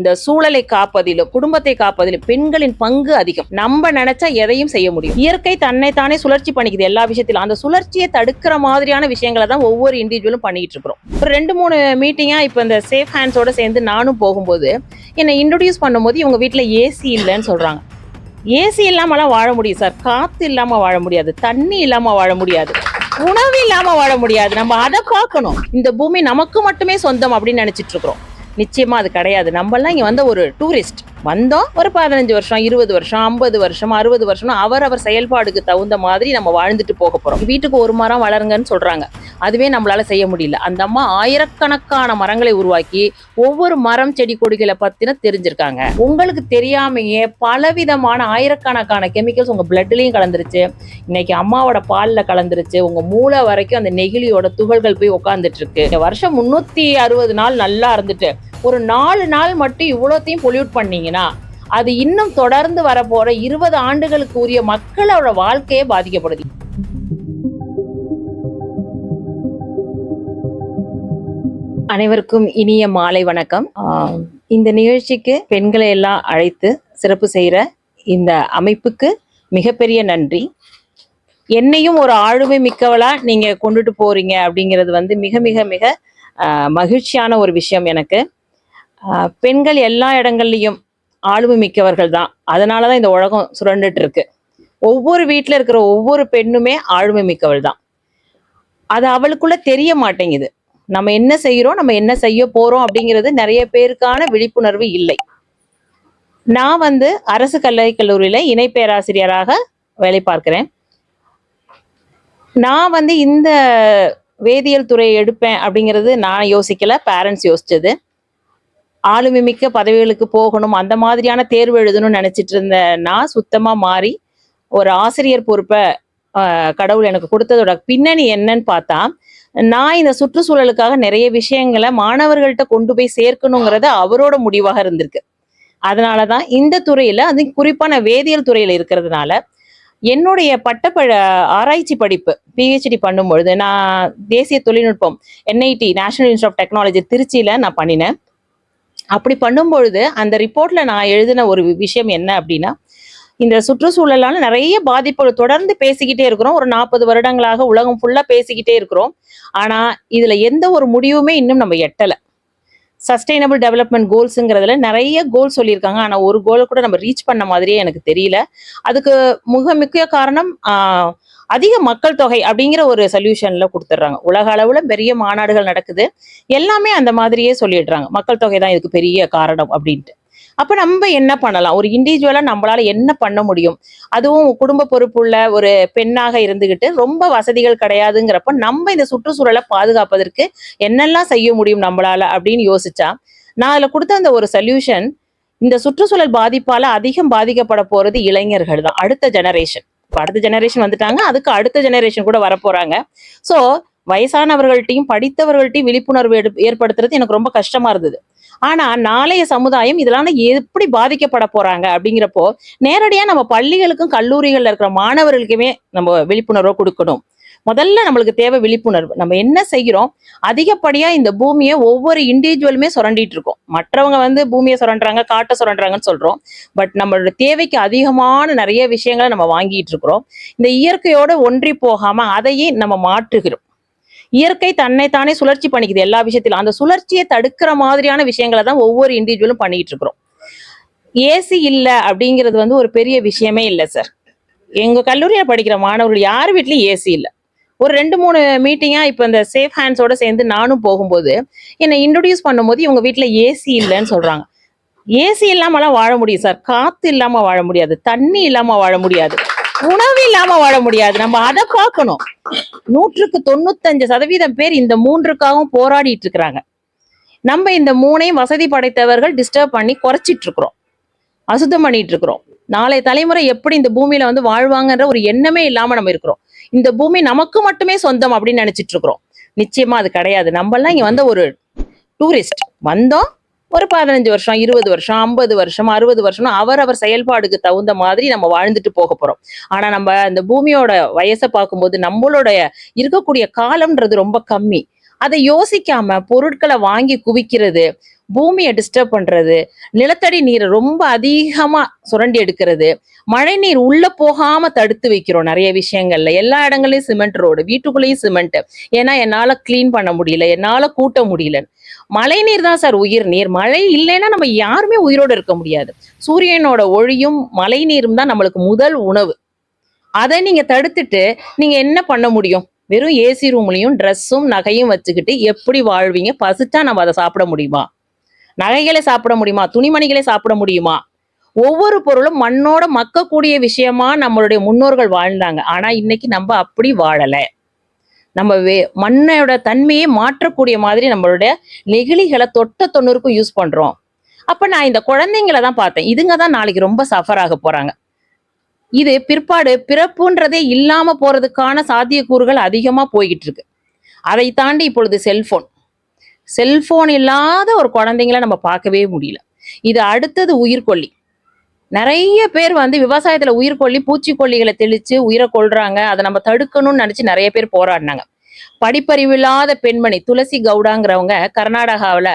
இந்த சூழலை காப்பதிலும் குடும்பத்தை காப்பதிலும் பெண்களின் பங்கு அதிகம். நம்ம நினைச்சா எதையும் செய்ய முடியும். இயற்கை தன்னை தானே சுழற்சி பண்ணிக்குது எல்லா விஷயத்திலும். அந்த சுழற்சியை தடுக்கிற மாதிரியான விஷயங்களை தான் ஒவ்வொரு இண்டிவிஜுவலும் பண்ணிட்டு இருக்கிறோம். ஒரு ரெண்டு மூணு மீட்டிங்கா இப்போ இந்த சேஃப் ஹேண்ட்ஸோட சேர்ந்து நானும் போகும்போது என்னை இன்ட்ரடியூஸ் பண்ணும்போது இவங்க வீட்டில் ஏசி இல்லைன்னு சொல்றாங்க. ஏசி இல்லாமலாம் வாழ முடியும் சார். காத்து இல்லாம வாழ முடியாது. தண்ணி இல்லாம வாழ முடியாது. உணவு இல்லாம வாழ முடியாது. நம்ம அதை பார்க்கணும். இந்த பூமி நமக்கு மட்டுமே சொந்தம் அப்படின்னு நினைச்சிட்டு இருக்கிறோம். நிச்சயமாக அது கிடையாது. நம்மலாம் இங்கே வந்த ஒரு டூரிஸ்ட் வந்தோம். ஒரு பதினஞ்சு வருஷம் இருபது வருஷம் ஐம்பது வருஷம் அறுபது வருஷம் அவர் அவர் செயல்பாடுக்கு தகுந்த மாதிரி நம்ம வாழ்ந்துட்டு போக போறோம். வீட்டுக்கு ஒரு மரம் வளருங்கன்னு சொல்றாங்க. அதுவே நம்மளால செய்ய முடியல. அந்த அம்மா ஆயிரக்கணக்கான மரங்களை உருவாக்கி ஒவ்வொரு மரம் செடி கொடிகளை பத்தின தெரிஞ்சிருக்காங்க. உங்களுக்கு தெரியாமையே பலவிதமான ஆயிரக்கணக்கான கெமிக்கல்ஸ் உங்க பிளட்லயும் கலந்துருச்சு. இன்னைக்கு அம்மாவோட பாலில் கலந்துருச்சு. உங்க மூளை வரைக்கும் அந்த நெகிழியோட துகள்கள் போய் உட்காந்துட்டு இருக்கு. இந்த வருஷம் முன்னூத்தி அறுபது நாள் நல்லா இருந்துட்டு ஒரு நாலு நாள் மட்டும் இவ்வளோத்தையும் பொல்யூட் பண்ணீங்கன்னா அது இன்னும் தொடர்ந்து வரப்போற இருபது ஆண்டுகளுக்கு உரிய மக்களோட வாழ்க்கையே பாதிக்கப்படுது. அனைவருக்கும் இனிய மாலை வணக்கம். இந்த நிகழ்ச்சிக்கு பெண்களை எல்லாம் அழைத்து சிறப்பு செய்கிற இந்த அமைப்புக்கு மிகப்பெரிய நன்றி. என்னையும் ஒரு ஆளுமை மிக்கவளா நீங்க கொண்டுட்டு போறீங்க அப்படிங்கிறது வந்து மிக மிக மிக மகிழ்ச்சியான ஒரு விஷயம் எனக்கு. பெண்கள் எல்லா இடங்கள்லையும் ஆளுமை மிக்கவர்கள் தான். அதனால தான் இந்த உலகம் சுரண்டுட்டு இருக்கு ஒவ்வொரு வீட்டில் இருக்கிற ஒவ்வொரு பெண்ணுமே ஆளுமை மிக்கவள் தான். அது அவளுக்குள்ள தெரிய மாட்டேங்குது. நம்ம என்ன செய்யறோம் நம்ம என்ன செய்ய போறோம் அப்படிங்கிறது நிறைய பேருக்கான விழிப்புணர்வு இல்லை. நான் வந்து அரசு கல்லூரி கல்லூரியில இணை பேராசிரியராக வேலை பார்க்கிறேன். நான் வந்து இந்த வேதியியல் துறையை எடுப்பேன் அப்படிங்கிறது நான் யோசிக்கல பேரண்ட்ஸ் யோசிச்சது. ஆளுமை மிக்க பதவிகளுக்கு போகணும். அந்த மாதிரியான தேர்வு எழுதணும்னு நினைச்சிட்டு இருந்தேன்னா நான் சுத்தமா மாறி ஒரு ஆசிரியர் பொறுப்பை கடவுள் எனக்கு கொடுத்ததோட பின்னணி என்னன்னு பார்த்தா நான் இந்த சுற்றுச்சூழலுக்காக நிறைய விஷயங்களை மாணவர்கள்ட்ட கொண்டு போய் சேர்க்கணுங்கிறது அவரோட முடிவாக இருந்திருக்கு. அதனாலதான் இந்த துறையில அது குறிப்பான நான் வேதியியல் துறையில இருக்கிறதுனால என்னுடைய பட்டப்ப ஆராய்ச்சி படிப்பு பிஹெச்டி பண்ணும்பொழுது நான் தேசிய தொழில்நுட்பம் NIT national institute of technology திருச்சியில நான் பண்ணினேன். அப்படி பண்ணும்பொழுது அந்த ரிப்போர்ட்ல நான் எழுதின ஒரு விஷயம் என்ன அப்படின்னா இந்த சுற்றுச்சூழலால நிறைய பாதிப்புகள் தொடர்ந்து பேசிக்கிட்டே இருக்கிறோம். ஒரு நாற்பது வருடங்களாக உலகம் ஃபுல்லா பேசிக்கிட்டே இருக்கிறோம். ஆனா இதுல எந்த ஒரு முடிவுமே இன்னும் நம்ம எட்டல. சஸ்டைனபிள் டெவலப்மெண்ட் கோல்ஸுங்கிறதுல நிறைய கோல் சொல்லியிருக்காங்க. ஆனா ஒரு கோலை கூட நம்ம ரீச் பண்ண மாதிரியே எனக்கு தெரியல. அதுக்கு மிக முக்கிய காரணம் ஆஹ், அதிக மக்கள் தொகை அப்படிங்கிற ஒரு சொல்யூஷன்ல கொடுத்துட்றாங்க. உலக அளவுல பெரிய மாநாடுகள் நடக்குது. எல்லாமே அந்த மாதிரியே சொல்லிடுறாங்க. மக்கள் தொகை தான் இதுக்கு பெரிய காரணம் அப்படின்ட்டு. அப்ப நம்ம என்ன பண்ணலாம்? ஒரு இண்டிவிஜுவலா நம்மளால என்ன பண்ண முடியும்? அதுவும் குடும்ப பொறுப்புள்ள ஒரு பெண்ணாக இருந்துகிட்டு ரொம்ப வசதிகள் கிடையாதுங்கிறப்ப நம்ம இந்த சுற்றுச்சூழலை பாதுகாப்பதற்கு என்னெல்லாம் செய்ய முடியும் நம்மளால அப்படின்னு யோசிச்சா நான் அதுல கொடுத்த அந்த ஒரு சொல்யூஷன் இந்த சுற்றுச்சூழல் பாதிப்பால அதிகம் பாதிக்கப்பட போறது இளைஞர்கள் தான் அடுத்த ஜெனரேஷன் இப்போ அடுத்த ஜெனரேஷன் வந்துட்டாங்க. அதுக்கு அடுத்த ஜெனரேஷன் கூட வரப்போறாங்க. ஸோ வயசானவர்கள்ட்டையும் படித்தவர்கள்ட்டையும் விழிப்புணர்வு எடு- ஏற்படுத்துறது எனக்கு ரொம்ப கஷ்டமா இருந்தது. ஆனா நாளைய சமுதாயம் இதெல்லாம் எப்படி பாதிக்கப்பட போறாங்க அப்படிங்கிறப்போ நேரடியா நம்ம பள்ளிகளுக்கும் கல்லூரிகள்ல இருக்கிற மாணவர்களுக்குமே நம்ம விழிப்புணர்வை கொடுக்கணும். முதல்ல நம்மளுக்கு தேவை விழிப்புணர்வு. நம்ம என்ன செய்கிறோம்? அதிகப்படியா இந்த பூமியை ஒவ்வொரு இண்டிவிஜுவலுமே சுரண்டிட்டு இருக்கோம். மற்றவங்க வந்து பூமியை சுரண்டுறாங்க காட்டை சுரண்டுறாங்கன்னு சொல்றோம். பட் நம்மளோட தேவைக்கு அதிகமான நிறைய விஷயங்களை நம்ம வாங்கிட்டு இருக்கிறோம். இந்த இயற்கையோட ஒன்றி போகாம அதையே நம்ம மாற்றுகிறோம். இயற்கை தன்னை தானே சுழற்சி பண்ணிக்குது எல்லா விஷயத்திலும். அந்த சுழற்சியை தடுக்கிற மாதிரியான விஷயங்களை தான் ஒவ்வொரு இண்டிவிஜுவலும் பண்ணிட்டு இருக்கிறோம். ஏசி இல்லை அப்படிங்கிறது வந்து ஒரு பெரிய விஷயமே இல்லை சார் எங்க கல்லூரியில படிக்கிற மாணவர்கள் யார் வீட்லயும் ஏசி இல்லை. ஒரு ரெண்டு மூணு மீட்டிங்கா இப்போ இந்த சேஃப் ஹேண்ட்ஸோட சேர்ந்து நானும் போகும்போது என்னை இன்ட்ரடியூஸ் பண்ணும்போது இவங்க வீட்டில் ஏசி இல்லைன்னு சொல்றாங்க. ஏசி இல்லாமலாம் வாழ முடியும் சார் காத்து இல்லாம வாழ முடியாது. தண்ணி இல்லாம வாழ முடியாது. உணவு இல்லாம வாழ முடியாது. நம்ம அதை பார்க்கணும். நூற்றுக்கு தொண்ணூத்தஞ்சு சதவீதம் பேர் இந்த மூன்றுக்காகவும் போராடிட்டு இருக்கிறாங்க. நம்ம இந்த மூணையும் வசதி படைத்தவர்கள் டிஸ்டர்ப் பண்ணி குறைச்சிட்டு இருக்கிறோம். அசுத்தம் பண்ணிட்டு இருக்கிறோம். நாளை தலைமுறை எப்படி இந்த பூமியில வந்து வாழ்வாங்கன்ற ஒரு எண்ணமே இல்லாம நம்ம இருக்கிறோம். இந்த பூமி நமக்கு மட்டுமே சொந்தம் அப்படின்னு நினைச்சிட்டு இருக்கிறோம். நிச்சயமா அது கிடையாது. நம்மலாம் இங்க வந்த ஒரு டூரிஸ்ட் வந்தோம். ஒரு பதினஞ்சு வருஷம் இருபது வருஷம் ஐம்பது வருஷம் அறுபது வருஷம் அவர் செயல்பாடுக்கு தகுந்த மாதிரி நம்ம வாழ்ந்துட்டு போக போறோம். ஆனா நம்ம அந்த பூமியோட வயசை பார்க்கும்போது நம்மளுடைய இருக்கக்கூடிய காலம்ன்றது ரொம்ப கம்மி. அதை யோசிக்காம பொருட்களை வாங்கி குவிக்கிறது பூமியை டிஸ்டர்ப் பண்றது நிலத்தடி நீரை ரொம்ப அதிகமா சுரண்டி எடுக்கிறது மழை நீர் உள்ள போகாம தடுத்து வைக்கிறோம் நிறைய விஷயங்கள்ல. எல்லா இடங்களையும் சிமெண்ட் ரோடு வீட்டுக்குள்ளேயும் சிமெண்ட் ஏன்னா என்னால க்ளீன் பண்ண முடியல என்னால கூட்ட முடியல. மழை நீர் தான் சார் உயிர் நீர். மழை இல்லைன்னா நம்ம யாருமே உயிரோடு இருக்க முடியாது. சூரியனோட ஒளியும் மழை நீரும் தான் நம்மளுக்கு முதல் உணவு. அதை நீங்க தடுத்துட்டு நீங்க என்ன பண்ண முடியும்? வெறும் ஏசி ரூம்லையும் ட்ரெஸ்ஸும் நகையும் வச்சுக்கிட்டு எப்படி வாழ்வீங்க? பசிச்சா நம்ம அதை சாப்பிட முடியுமா? நகைகளை சாப்பிட முடியுமா? துணிமணிகளை சாப்பிட முடியுமா? ஒவ்வொரு பொருளும் மண்ணோட மக்கக்கூடிய விஷயமா நம்மளுடைய முன்னோர்கள் வாழ்ந்தாங்க. ஆனா இன்னைக்கு நம்ம அப்படி வாழல. நம்ம வே மண்ணோட தன்மையை மாற்றக்கூடிய மாதிரி நம்மளுடைய நெகிழிகளை தொட்ட தொண்ணூறுக்கும் யூஸ் பண்றோம். அப்ப நான் இந்த குழந்தைங்களை தான் பார்த்தேன். இதுங்க தான் நாளைக்கு ரொம்ப சஃபர் ஆக போறாங்க. இது பிற்பாடு பிறப்புன்றதே இல்லாம போறதுக்கான சாத்தியக்கூறுகள் அதிகமா போய்கிட்டு இருக்கு. அதை தாண்டி இப்பொழுது செல்போன் செல்போன் இல்லாத ஒரு குழந்தைங்கள நம்ம பார்க்கவே முடியல. இது அடுத்தது உயிர்கொல்லி நிறைய பேர் வந்து விவசாயத்துல உயிர்கொல்லி பூச்சிக்கொல்லிகளை தெளிச்சு உயிரை கொல்றாங்க. அதை நம்ம தடுக்கணும்னு நினைச்சு நிறைய பேர் போராடினாங்க. படிப்பறிவில்லாத பெண்மணி துளசி கவுடாங்கிறவங்க கர்நாடகாவுல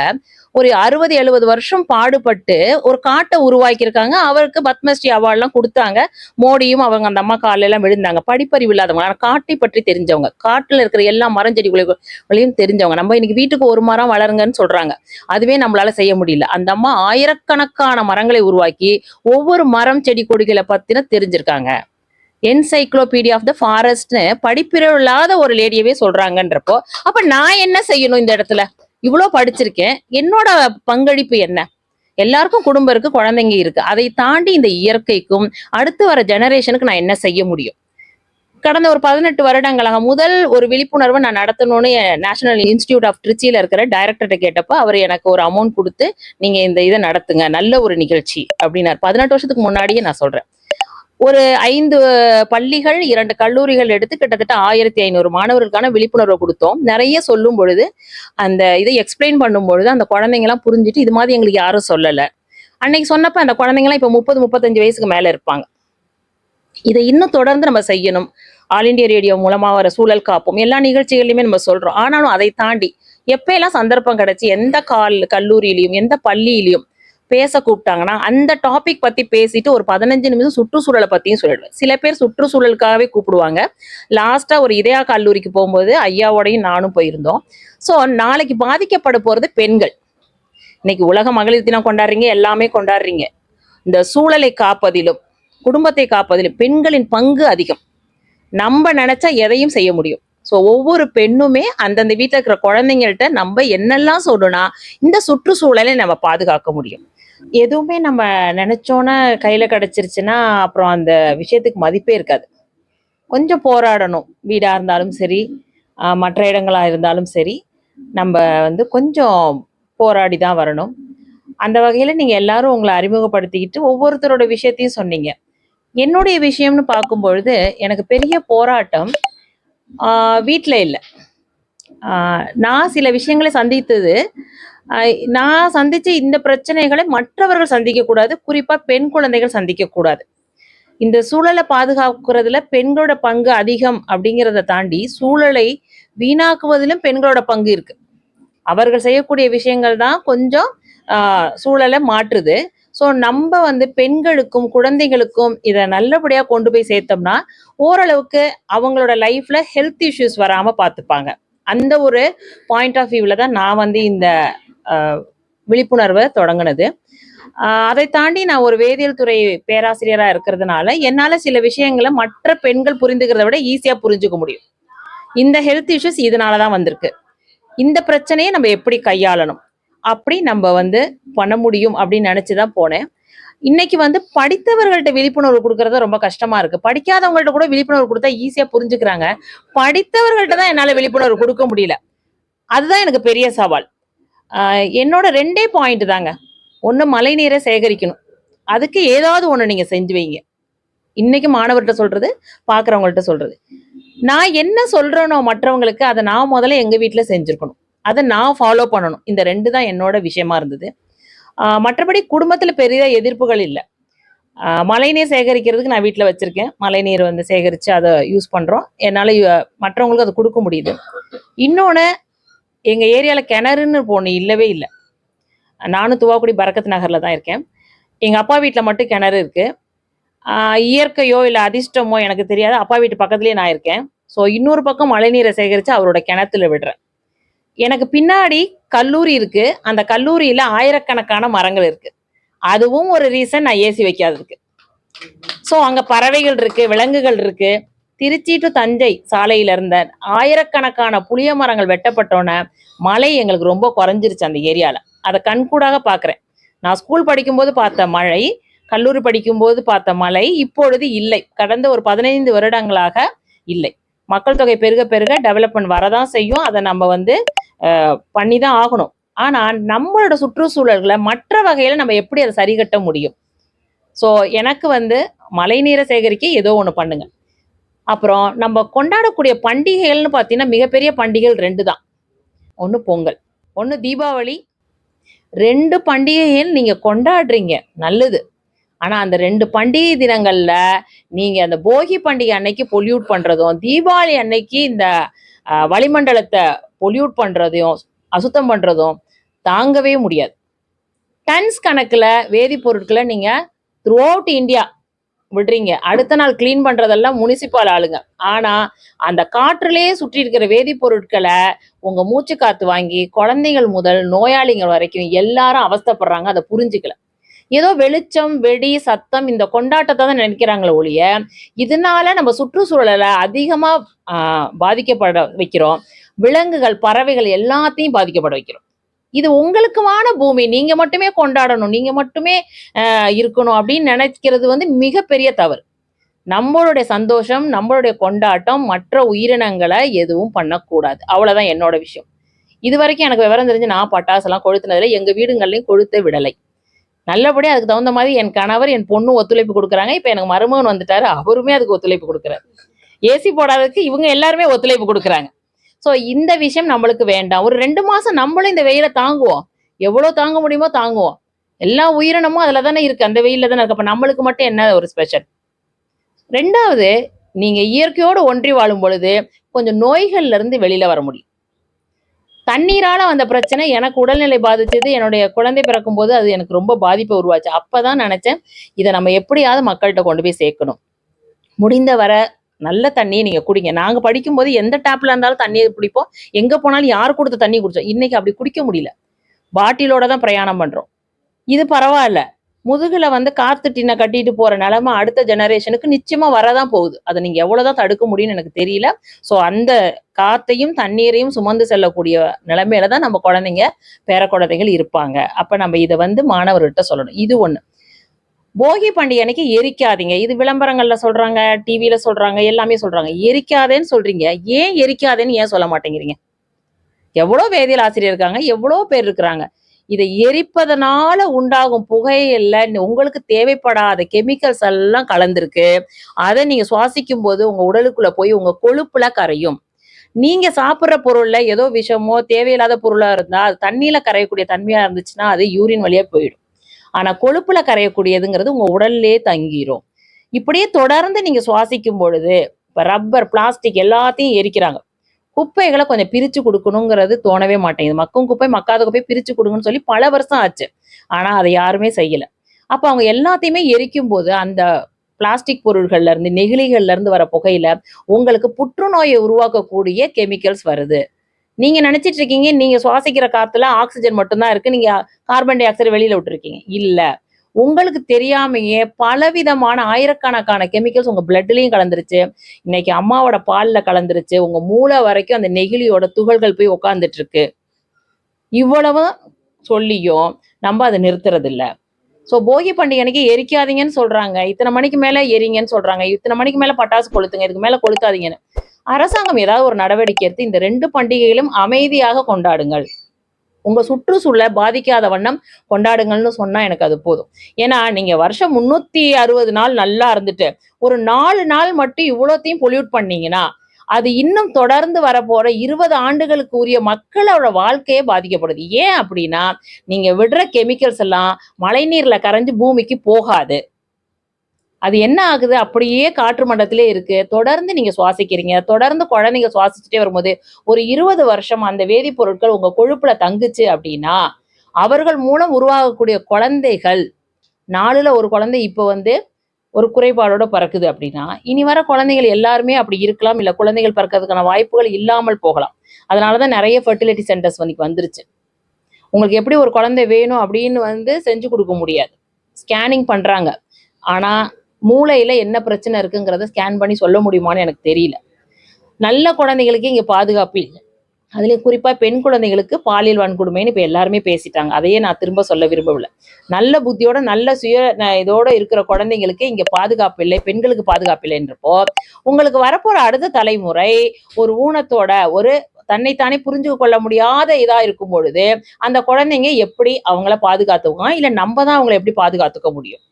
ஒரு அறுபது எழுபது வருஷம் பாடுபட்டு ஒரு காட்டை உருவாக்கியிருக்காங்க. அவருக்கு பத்மஸ்ரீ அவார்ட்லாம் கொடுத்தாங்க. மோடியும் அவங்க அந்த அம்மா காலில் விழுந்தாங்க. படிப்பறிவு இல்லாதவங்க. ஆனால் காட்டை பற்றி தெரிஞ்சவங்க. காட்டில் இருக்கிற எல்லா மரஞ்செடிகளையும் தெரிஞ்சவங்க. நம்ம இன்னைக்கு வீட்டுக்கு ஒரு மரம் வளருங்கன்னு சொல்றாங்க. அதுவே நம்மளால செய்ய முடியல. அந்த அம்மா ஆயிரக்கணக்கான மரங்களை உருவாக்கி ஒவ்வொரு மரம் செடி கொடிகளை பத்தின தெரிஞ்சிருக்காங்க. என்சைக்ளோபீடியா ஆஃப் த ஃபாரஸ்ட்னு படிப்பிறவு இல்லாத ஒரு லேடியவே சொல்றாங்கன்றப்போ அப்ப நான் என்ன செய்யணும் இந்த இடத்துல? இவ்வளோ படிச்சிருக்கேன். என்னோட பங்களிப்பு என்ன? எல்லாருக்கும் குடும்பம் இருக்கு குழந்தைங்க இருக்கு. அதை தாண்டி இந்த இயற்கைக்கும் அடுத்து வர ஜெனரேஷனுக்கு நான் என்ன செய்ய முடியும்? கடந்த ஒரு பதினெட்டு வருடங்களாக முதல் ஒரு விழிப்புணர்வை நான் நடத்தணும்னு நேஷனல் இன்ஸ்டியூட் ஆஃப் திருச்சியில் இருக்கிற டைரக்டர்கிட்ட கேட்டப்ப அவர் எனக்கு ஒரு அமௌண்ட் கொடுத்து நீங்க இந்த இதை நடத்துங்க. நல்ல ஒரு நிகழ்ச்சி. அப்படின்னாரு. பதினெட்டு வருஷத்துக்கு முன்னாடியே நான் சொல்றேன். ஒரு ஐந்து பள்ளிகள் இரண்டு கல்லூரிகள் எடுத்து கிட்டத்தட்ட ஆயிரத்தி ஐநூறு மாணவர்களுக்கான விழிப்புணர்வை கொடுத்தோம். நிறைய சொல்லும் பொழுது அந்த இதை எக்ஸ்பிளைன் பண்ணும் பொழுது அந்த குழந்தைங்கலாம் புரிஞ்சுட்டு இது மாதிரி எங்களுக்கு யாரும் சொல்லலை. அன்னைக்கு சொன்னப்ப அந்த குழந்தைங்கலாம் இப்போ முப்பது முப்பத்தஞ்சு வயசுக்கு மேலே இருப்பாங்க. இதை இன்னும் தொடர்ந்து நம்ம செய்யணும். ஆல் இண்டியா ரேடியோ மூலமாக வர சூழல் காப்போம். எல்லா நிகழ்ச்சிகள்லையுமே நம்ம சொல்கிறோம் ஆனாலும் அதை தாண்டி எப்பயெல்லாம் சந்தர்ப்பம் கிடைச்சி எந்த கால் கல்லூரியிலையும் எந்த பள்ளியிலையும் பேச கூப்பிட்டாங்கன்னா அந்த டாபிக் பத்தி பேசிட்டு ஒரு பதினஞ்சு நிமிஷம் சுற்றுச்சூழலை பத்தியும் சொல்லிடுவேன். சில பேர் சுற்றுச்சூழலுக்காகவே கூப்பிடுவாங்க. லாஸ்டா ஒரு இதயா கல்லூரிக்கு போகும்போது ஐயாவோடையும் நானும் போயிருந்தோம். ஸோ நாளைக்கு பாதிக்கப்பட போறது பெண்கள். இன்னைக்கு உலக மகளிர் தினம் கொண்டாடுறீங்க எல்லாமே கொண்டாடுறீங்க. இந்த சூழலை காப்பதிலும் குடும்பத்தை காப்பதிலும் பெண்களின் பங்கு அதிகம். நம்ம நினைச்சா எதையும் செய்ய முடியும். ஸோ ஒவ்வொரு பெண்ணுமே அந்தந்த வீட்டில் இருக்கிற குழந்தைங்கள்ட்ட நம்ம என்னெல்லாம் சொல்லணும்னா இந்த சுற்றுச்சூழலை நம்ம பாதுகாக்க முடியும். எதுவுமே நம்ம நினைச்சோன்னா கையில் கிடச்சிருச்சுன்னா அப்புறம் அந்த விஷயத்துக்கு மதிப்பே இருக்காது. கொஞ்சம் போராடணும். வீடாக இருந்தாலும் சரி மற்ற இடங்களாக இருந்தாலும் சரி நம்ம வந்து கொஞ்சம் போராடி தான் வரணும். அந்த வகையில் நீங்கள் எல்லாரும் உங்களை அறிமுகப்படுத்திக்கிட்டு ஒவ்வொருத்தரோட விஷயத்தையும் சொன்னீங்க. என்னுடைய விஷயம்னு பார்க்கும் பொழுது எனக்கு பெரிய போராட்டம் ஆஹ் இல்லை. ஆஹ் நான் சில விஷயங்களை சந்தித்தது. நான் சந்திச்ச இந்த பிரச்சனைகளை மற்றவர்கள் சந்திக்க கூடாது. குறிப்பா பெண் குழந்தைகள் சந்திக்க கூடாது. இந்த சூழலை பாதுகாக்கிறதுல பெண்களோட பங்கு அதிகம் அப்படிங்கிறத தாண்டி சூழலை வீணாக்குவதிலும் பெண்களோட பங்கு இருக்கு. அவர்கள் செய்யக்கூடிய விஷயங்கள் தான் கொஞ்சம் ஆஹ் சூழலை மாற்றுது. ஸோ நம்ம வந்து பெண்களுக்கும் குழந்தைகளுக்கும் இதை நல்லபடியா கொண்டு போய் சேர்த்தோம்னா ஓரளவுக்கு அவங்களோட லைஃப்ல ஹெல்த் இஷ்யூஸ் வராம பார்த்துப்பாங்க. அந்த ஒரு பாயிண்ட் ஆஃப் வியூவில் தான் நான் வந்து இந்த ஆஹ், விழிப்புணர்வை தொடங்கினது. ஆஹ், அதை தாண்டி நான் ஒரு வேதியியல் துறை பேராசிரியராக இருக்கிறதுனால என்னால் சில விஷயங்களை மற்ற பெண்கள் புரிந்துக்கிறத விட ஈஸியாக புரிஞ்சுக்க முடியும். இந்த ஹெல்த் இஷ்யூஸ் இதனால தான் வந்திருக்கு. இந்த பிரச்சனையை நம்ம எப்படி கையாளணும்? அப்படி நம்ம வந்து பண்ண முடியும் அப்படின்னு நினச்சி தான் போனேன். இன்னைக்கு வந்து படித்தவர்கள்ட்ட விழிப்புணர்வு கொடுக்கறது ரொம்ப கஷ்டமா இருக்கு. படிக்காதவங்கள்ட்ட கூட விழிப்புணர்வு கொடுத்தா ஈஸியா புரிஞ்சுக்கிறாங்க. படித்தவர்கள்ட்ட தான் என்னால விழிப்புணர்வு கொடுக்க முடியல. அதுதான் எனக்கு பெரிய சவால். என்னோட ரெண்டே பாயிண்ட் தாங்க. ஒன்று மழை நீரை சேகரிக்கணும். அதுக்கு ஏதாவது ஒண்ணு நீங்க செஞ்சு வைங்க. இன்னைக்கு மாணவர்கிட்ட சொல்றது பாக்குறவங்கள்ட்ட சொல்றது. நான் என்ன சொல்றேனோ மற்றவங்களுக்கு அதை நான் முதல்ல எங்க வீட்டில் செஞ்சிருக்கணும். அதை நான் ஃபாலோ பண்ணணும். இந்த ரெண்டு தான் என்னோட விஷயமா இருந்தது. மற்றபடி குடும்பத்தில் பெரிய எதிர்ப்புகள் இல்லை. மழைநீர் சேகரிக்கிறதுக்கு நான் வீட்டில் வச்சுருக்கேன். மழைநீர் வந்து சேகரித்து அதை யூஸ் பண்ணுறோம் என்னால் மற்றவங்களுக்கு அது கொடுக்க முடியுது. இன்னொன்று எங்கள் ஏரியாவில் கிணறுன்னு ஒன்று இல்லவே இல்லை. நானும் துவாக்குடி பரக்கத் நகரில் தான் இருக்கேன். எங்கள் அப்பா வீட்டில் மட்டும் கிணறு இருக்குது இயற்கையோ இல்லை அதிர்ஷ்டமோ எனக்கு தெரியாது. அப்பா வீட்டு பக்கத்துலேயே நான் இருக்கேன். ஸோ இன்னொரு பக்கம் மழைநீரை சேகரித்து அவரோட கிணத்துல விடுறேன். எனக்கு பின்னாடி கல்லூரி இருக்கு. அந்த கல்லூரியில ஆயிரக்கணக்கான மரங்கள் இருக்கு. அதுவும் ஒரு ரீசன் நான் ஏசி வைக்காததுக்கு. ஸோ அங்க பறவைகள் இருக்கு விலங்குகள் இருக்கு. திருச்சி டு தஞ்சை சாலையில இருந்த ஆயிரக்கணக்கான புளிய மரங்கள் வெட்டப்பட்டோன்னே மழை எங்களுக்கு ரொம்ப குறைஞ்சிருச்சு அந்த ஏரியால. அதை கண்கூடாக பார்க்குறேன் நான் ஸ்கூல் படிக்கும்போது பார்த்த மழை கல்லூரி படிக்கும்போது பார்த்த மழை இப்பொழுது இல்லை. கடந்த ஒரு பதினைந்து வருடங்களாக இல்லை. மக்கள் தொகை பெருக பெருக டெவலப்மெண்ட் வரதான் செய்யும். அதை நம்ம வந்து பண்ணி தான் ஆகணும். ஆனா நம்மளோட சுற்றுச்சூழல்களை மற்ற வகையில நம்ம எப்படி அதை சரி கட்ட முடியும்? ஸோ எனக்கு வந்து மழை நீரை சேகரிக்க ஏதோ ஒன்று பண்ணுங்க. அப்புறம் நம்ம கொண்டாடக்கூடிய பண்டிகைகள்னு பார்த்தீங்கன்னா மிகப்பெரிய பண்டிகைகள் ரெண்டு தான் ஒன்று பொங்கல் ஒன்று தீபாவளி. ரெண்டு பண்டிகைகள் நீங்கள் கொண்டாடுறீங்க. நல்லது. ஆனால் அந்த ரெண்டு பண்டிகை தினங்கள்ல நீங்கள் அந்த போகி பண்டிகை அன்னைக்கு பொல்யூட் பண்ணுறதும் தீபாவளி அன்னைக்கு இந்த வளிமண்டலத்தை பொல்யூட் பண்ணுறதையும் அசுத்தம் பண்ணுறதும் தாங்கவே முடியாது. டன்ஸ் கணக்கில் வேதிப்பொருட்களை நீங்கள் த்ரூ அவுட் இந்தியா விடுறீங்க. அடுத்த நாள் க்ளீன் பண்றதெல்லாம் முனிசிபால் ஆளுங்க. ஆனா அந்த காற்றுலயே சுற்றி இருக்கிற வேதிப்பொருட்களை உங்க மூச்சு காத்து வாங்கி குழந்தைகள் முதல் நோயாளிகள் வரைக்கும் எல்லாரும் அவஸ்தைப்படுறாங்க அதை புரிஞ்சுக்கல. ஏதோ வெளிச்சம் வெடி சத்தம் இந்த கொண்டாட்டத்தை தான் நினைக்கிறாங்களே ஒழிய இதனால நம்ம சுற்றுச்சூழலை அதிகமாக பாதிக்கப்பட வைக்கிறோம். விலங்குகள் பறவைகள் எல்லாத்தையும் பாதிக்கப்பட வைக்கிறோம். இது உங்களுக்குமான பூமி. நீங்க மட்டுமே கொண்டாடணும். நீங்க மட்டுமே இருக்கணும் அப்படின்னு நினைக்கிறது வந்து மிகப்பெரிய தவறு. நம்மளுடைய சந்தோஷம் நம்மளுடைய கொண்டாட்டம் மற்ற உயிரினங்களை எதுவும் பண்ணக்கூடாது. அவ்வளவுதான் என்னோட விஷயம். இது வரைக்கும் எனக்கு விவரம் தெரிஞ்சு நான் பட்டாசெல்லாம் கொளுத்துனதில்லை எங்க வீடுகள்லையும் கொளுத்த விடலை. நல்லபடியா அதுக்கு தகுந்த மாதிரி என் கணவர் என் பொண்ணு ஒத்துழைப்பு கொடுக்குறாங்க. இப்போ எனக்கு மருமகன் வந்துட்டாரு அவருமே அதுக்கு ஒத்துழைப்பு கொடுக்குறாரு. ஏசி போடாததுக்கு இவங்க எல்லாருமே ஒத்துழைப்பு கொடுக்குறாங்க. ஸோ இந்த விஷயம் நம்மளுக்கு வேண்டாம். ஒரு ரெண்டு மாசம் நம்மளும் இந்த வெயிலை தாங்குவோம். எவ்வளவு தாங்க முடியுமோ தாங்குவோம். எல்லா உயிரினமும் அதில் தானே இருக்கு. அந்த வெயில்ல தானே இருக்கு. அப்போ நம்மளுக்கு மட்டும் என்ன ஒரு ஸ்பெஷல் ரெண்டாவது நீங்க இயற்கையோடு ஒன்றி வாழும் பொழுது கொஞ்சம் நோய்கள்ல இருந்து வெளியில வர முடியும். தண்ணீரால வந்த பிரச்சனை எனக்கு உடல்நிலை பாதிச்சது என்னுடைய குழந்தை பிறக்கும் போது அது எனக்கு ரொம்ப பாதிப்பை உருவாச்சு. அப்பதான் நினைச்சேன் இதை நம்ம எப்படியாவது மக்கள்கிட்ட கொண்டு போய் சேர்க்கணும். முடிந்த வர நல்ல தண்ணியை நீங்க குடிங்க. நாங்க படிக்கும்போது எந்த டேப்ல இருந்தாலும் தண்ணியை பிடிப்போம் எங்க போனாலும் யார் கொடுத்த தண்ணி குடிச்சோம்? இன்னைக்கு அப்படி குடிக்க முடியல. பாட்டிலோட தான் பிரயாணம் பண்றோம். இது பரவாயில்ல. முதுகுல வந்து காத்து டின்னை கட்டிட்டு போற நிலைமை அடுத்த ஜெனரேஷனுக்கு நிச்சயமா வரதான் போகுது. அதை நீங்க எவ்வளவுதான் தடுக்க முடியும்னு எனக்கு தெரியல. ஸோ அந்த காத்தையும் தண்ணீரையும் சுமந்து செல்லக்கூடிய நிலைமையில தான் நம்ம குழந்தைங்க பேர குழந்தைகள் இருப்பாங்க. அப்ப நம்ம இதை வந்து மாணவர்கிட்ட சொல்லணும். இது ஒண்ணு. போகி பண்டிகை அன்னைக்கு எரிக்காதீங்க. இது விளம்பரங்கள்ல சொல்றாங்க டிவியில சொல்றாங்க எல்லாமே சொல்றாங்க. எரிக்காதேன்னு சொல்றீங்க. ஏன் எரிக்காதேன்னு ஏன் சொல்ல மாட்டேங்கிறீங்க? எவ்வளோ வேதியியல் ஆசிரியர் இருக்காங்க எவ்வளோ பேர் இருக்கிறாங்க. இதை எரிப்பதனால உண்டாகும் புகையில உங்களுக்கு தேவைப்படாத கெமிக்கல்ஸ் எல்லாம் கலந்திருக்கு. அதை நீங்க சுவாசிக்கும் போது உங்க உடலுக்குள்ள போய் உங்க கொழுப்புல கரையும். நீங்க சாப்பிட்ற பொருள்ல ஏதோ விஷமோ தேவையில்லாத பொருளா இருந்தா அது தண்ணியில கரையக்கூடிய தன்மையா இருந்துச்சுன்னா அது யூரின் வழியா போயிடும். ஆனா கொழுப்புல கரையக்கூடியதுங்கிறது உங்க உடல்லே தங்கிரும். இப்படியே தொடர்ந்து நீங்க சுவாசிக்கும் பொழுது இப்ப ரப்பர் பிளாஸ்டிக் எல்லாத்தையும் எரிக்கிறாங்க. குப்பைகளை கொஞ்சம் பிரிச்சு கொடுக்கணுங்கிறது தோணவே மாட்டேங்குது. மக்கும் குப்பை மக்காத குப்பை பிரிச்சு கொடுங்கன்னு சொல்லி பல வருஷம் ஆச்சு. ஆனா அதை யாருமே செய்யல. அப்ப அவங்க எல்லாத்தையுமே எரிக்கும் போது அந்த பிளாஸ்டிக் பொருள்கள்ல இருந்து நெகிழிகள்ல இருந்து வர புகையில உங்களுக்கு புற்றுநோயை உருவாக்கக்கூடிய கெமிக்கல்ஸ் வருது. நீங்க நினைச்சிட்டு இருக்கீங்க நீங்க சுவாசிக்கிற காத்துல ஆக்சிஜன் மட்டும்தான் இருக்கு நீங்க கார்பன் டை ஆக்சைடு வெளியில விட்டுருக்கீங்க. இல்லை. உங்களுக்கு தெரியாமையே பலவிதமான ஆயிரக்கணக்கான கெமிக்கல்ஸ் உங்க பிளட்லயும் கலந்துருச்சு. இன்னைக்கு அம்மாவோட பால்ல கலந்துருச்சு. உங்க மூளை வரைக்கும் அந்த நெகிழியோட துகள்கள் போய் உக்காந்துட்டு இருக்கு இவ்வளவு சொல்லியும் நம்ம அதை நிறுத்துறது இல்ல ஸோ போகி பண்டிகை அன்னைக்கு எரிக்காதீங்கன்னு சொல்றாங்க. இத்தனை மணிக்கு மேல எரிங்கன்னு சொல்றாங்க. இத்தனை மணிக்கு மேல பட்டாசு கொளுத்துங்க. இதுக்கு மேல கொளுத்தாதீங்கன்னு. அரசாங்கம் ஏதாவது ஒரு நடவடிக்கை எடுத்து இந்த ரெண்டு பண்டிகைகளும் அமைதியாக கொண்டாடுங்கள். உங்க சுற்றுச்சூழலை பாதிக்காத வண்ணம் கொண்டாடுங்கள்னு சொன்னா எனக்கு அது போதும். ஏன்னா நீங்க வருஷம் முன்னூத்தி அறுபது நாள் நல்லா இருந்துட்டு ஒரு நாலு நாள் மட்டும் இவ்வளோத்தையும் பொல்யூட் பண்ணீங்கன்னா அது இன்னும் தொடர்ந்து வரப்போற இருபது ஆண்டுகளுக்கு உரிய மக்களோட வாழ்க்கையே பாதிக்கப்படுது. ஏன் அப்படின்னா நீங்க விடுற கெமிக்கல்ஸ் எல்லாம் மழைநீர்ல கரைஞ்சு பூமிக்கு போகாது. அது என்ன ஆகுது? அப்படியே காற்று மண்டலத்திலே இருக்கு. தொடர்ந்து நீங்க சுவாசிக்கிறீங்க. தொடர்ந்து குழந்தைங்க சுவாசிச்சுட்டே வரும்போது ஒரு இருபது வருஷம் அந்த வேதிப்பொருட்கள் உங்க கொழுப்புல தங்குச்சு அப்படின்னா அவர்கள் மூலம் உருவாகக்கூடிய குழந்தைகள் நாலுல ஒரு குழந்தை இப்போ வந்து ஒரு குறைபாடோட பிறக்குது அப்படின்னா இனி வர குழந்தைகள் எல்லாருமே அப்படி இருக்கலாம். இல்ல குழந்தைகள் பிறக்கிறதுக்கான வாய்ப்புகள் இல்லாமல் போகலாம். அதனாலதான் நிறைய ஃபெர்டிலிட்டி சென்டர்ஸ் வந்து வந்துருச்சு. உங்களுக்கு எப்படி ஒரு குழந்தை வேணும் அப்படின்னு வந்து செஞ்சு கொடுக்க முடியாது. ஸ்கேனிங் பண்றாங்க. ஆனா மூளையில என்ன பிரச்சனை இருக்குங்கிறத ஸ்கேன் பண்ணி சொல்ல முடியுமான்னு எனக்கு தெரியல. நல்ல குழந்தைகளுக்கு இங்க பாதுகாப்பு இல்லை. அதுலேயும் குறிப்பா பெண் குழந்தைகளுக்கு பாலியல் வன்கொடுமைன்னு இப்ப எல்லாருமே பேசிட்டாங்க. அதையே நான் திரும்ப சொல்ல விரும்பவில்லை. நல்ல புத்தியோட நல்ல சுய இதோட இருக்கிற குழந்தைங்களுக்கு இங்க பாதுகாப்பு இல்லை. பெண்களுக்கு பாதுகாப்பு இல்லைன்றப்போ உங்களுக்கு வரப்போற அடுத்த தலைமுறை ஒரு ஊனத்தோட ஒரு தன்னைத்தானே புரிஞ்சு கொள்ள முடியாத இதா இருக்கும் பொழுது அந்த குழந்தைங்க எப்படி அவங்கள பாதுகாத்துக்குவாங்க? இல்ல நம்ம தான் அவங்கள எப்படி பாதுகாத்துக்க முடியும்?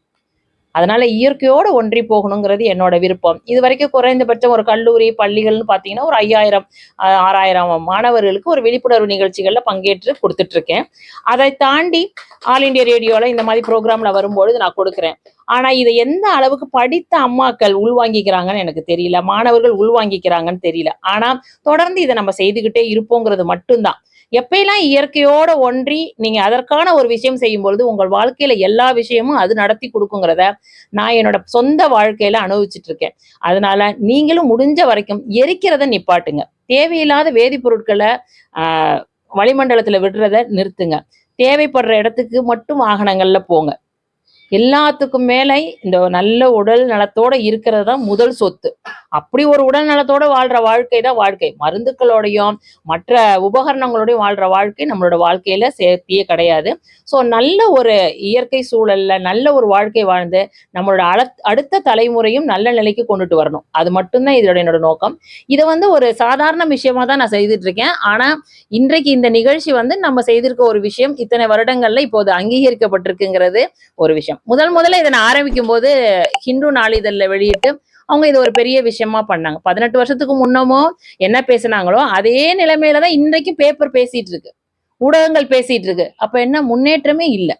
அதனால இயற்கையோடு ஒன்றி போகணுங்கிறது என்னோட விருப்பம். இது வரைக்கும் குறைந்தபட்சம் ஒரு கல்லூரி பள்ளிகள்னு பார்த்தீங்கன்னா ஒரு ஐயாயிரம் ஆறாயிரம் மாணவர்களுக்கு ஒரு விழிப்புணர்வு நிகழ்ச்சிகளில் பங்கேற்று கொடுத்துட்டு இருக்கேன் அதை தாண்டி ஆல் இண்டியா ரேடியோவில் இந்த மாதிரி ப்ரோக்ராம்ல வரும்பொழுது நான் கொடுக்குறேன். ஆனால் இதை எந்த அளவுக்கு படித்த அம்மாக்கள் உள்வாங்கிக்கிறாங்கன்னு எனக்கு தெரியல. மாணவர்கள் உள்வாங்கிக்கிறாங்கன்னு தெரியல. ஆனால் தொடர்ந்து இதை நம்ம செய்துக்கிட்டே இருப்போங்கிறது மட்டும்தான். எப்பயெல்லாம் இயற்கையோட ஒன்றி நீங்க அதற்கான ஒரு விஷயம் செய்யும் பொழுது உங்கள் வாழ்க்கையில எல்லா விஷயமும் அது நடத்தி கொடுக்குங்கிறத நான் என்னோட சொந்த வாழ்க்கையில அனுபவிச்சுட்டு இருக்கேன். அதனால நீங்களும் முடிஞ்ச வரைக்கும் எரிக்கிறத நிப்பாட்டுங்க. தேவையில்லாத வேதிப்பொருட்களை ஆஹ் வளிமண்டலத்துல விடுறத நிறுத்துங்க. தேவைப்படுற இடத்துக்கு மட்டும் வாகனங்கள்ல போங்க. எல்லாத்துக்கும் மேலே இந்த நல்ல உடல் நலத்தோட இருக்கிறது தான் முதல் சொத்து. அப்படி ஒரு உடல் நலத்தோட வாழ்ற வாழ்க்கை தான் வாழ்க்கை. மருந்துகளோடையும் மற்ற உபகரணங்களோடையும் வாழ்ற வாழ்க்கை நம்மளோட வாழ்க்கையில சேர்த்தியே கிடையாது. ஸோ நல்ல ஒரு இயற்கை சூழல்ல நல்ல ஒரு வாழ்க்கை வாழ்ந்து நம்மளோட அழ- அடுத்த தலைமுறையும் நல்ல நிலைக்கு கொண்டுட்டு வரணும். அது மட்டும்தான் இதோட என்னோட நோக்கம். இதை வந்து ஒரு சாதாரண விஷயமா தான் நான் செய்துட்டு இருக்கேன் ஆனா இன்றைக்கு இந்த நிகழ்ச்சி வந்து நம்ம செய்திருக்க ஒரு விஷயம் இத்தனை வருடங்கள்ல இப்போது அங்கீகரிக்கப்பட்டிருக்குங்கிறது ஒரு விஷயம். முதல் முதல்ல இதை நான் ஆரம்பிக்கும் போது ஹிந்து நாளிதழில் வெளியிட்டு அவங்க இது ஒரு பெரிய விஷயமா பண்ணாங்க. பதினெட்டு வருஷத்துக்கு முன்னமோ என்ன பேசுனாங்களோ அதே நிலைமையில தான் இன்றைக்கு பேப்பர் பேசிட்டு இருக்கு. ஊடகங்கள் பேசிட்டு இருக்கு. அப்ப என்ன? முன்னேற்றமே இல்லை.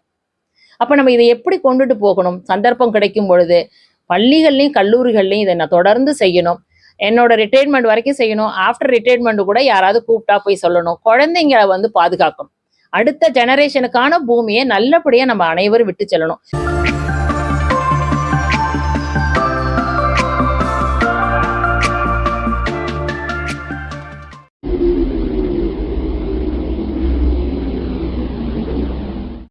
அப்ப நம்ம இதை எப்படி கொண்டுட்டு போகணும்? சந்தர்ப்பம் கிடைக்கும் பொழுது பள்ளிகள்லையும் கல்லூரிகள்லையும் இதை நான் தொடர்ந்து செய்யணும். என்னோட ரிட்டைர்மெண்ட் வரைக்கும் செய்யணும். ஆஃப்டர் ரிட்டைர்மெண்ட் கூட யாராவது கூப்பிட்டா போய் சொல்லணும். குழந்தைங்களை வந்து பாதுகாக்கணும். அடுத்த ஜெனரேஷனுக்கான பூமியை நல்லபடியா நம்ம அனைவரும் விட்டு செல்லணும்.